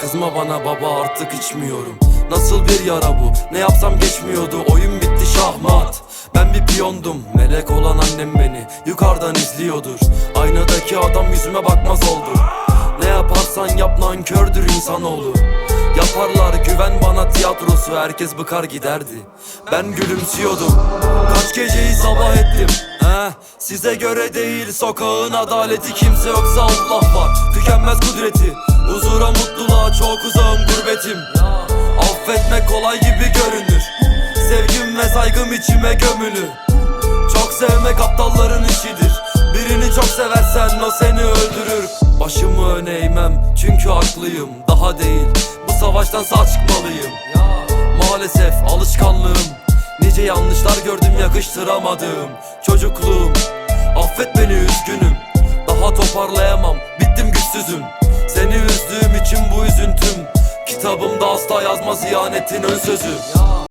Kızma bana baba artık içmiyorum. Nasıl bir yara bu? Ne yapsam geçmiyordu Oyun bitti şahmat. Ben bir piyondum Melek olan annem beni yukarıdan izliyordur. Aynadaki adam yüzüme bakmaz oldu. Ne yaparsan yap nankördür insanoğlu. Yaparlar güven bana tiyatrosu. Herkes bıkar giderdi. Ben gülümsüyordum. Kaç geceyi sabah ettim? He, size göre değil sokağın adaleti Kimse yoksa Allah var Tükenmez kudreti. Huzura mutluluğa çok uzağım gurbetim. Affetmek kolay gibi görünür. Sevgim ve saygım içime gömülü Çok sevmek aptalların işidir. Birini çok seversen o seni öldürür. Başımı öne eğmem çünkü haklıyım. Daha değil bu savaştan sağ çıkmalıyım. Maalesef alışkanlığım Nice yanlışlar gördüm yakıştıramadım. Çocukluğum Affet beni üzgünüm. Daha toparlayamam güçsüzüm Seni üzdüğüm için bu üzüntüm. Kitabımda asla yazmaz ihanetin ön sözü